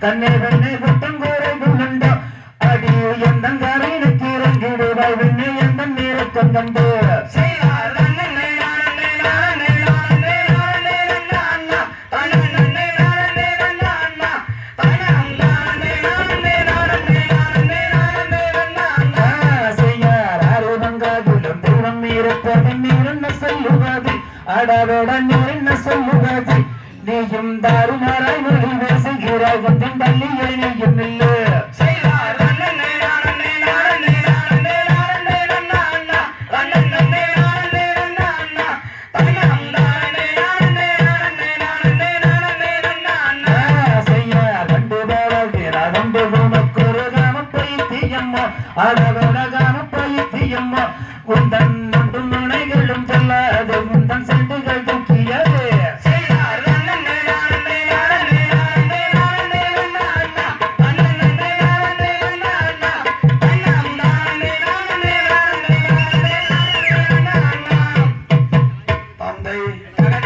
தன்னை வெண்ணை குட்டம் கோரை குண்டோ அடி எந்தன் கரை நிற்கிறன் கிடுவாய் வெண்ணை எந்தன் நீரத்தம் கண்டோ அருவங்காதிலும் இருப்பது நீர் என்ன சொல்லுவது அடவேட நீர் என்ன சொல்லுவது நீயும் தாறுமாறாய் மொழி பேசுகிறாய் ஒன்றும் தள்ளி நீயும் இல்லை. செய்யார் கண்டு உந்தன் também.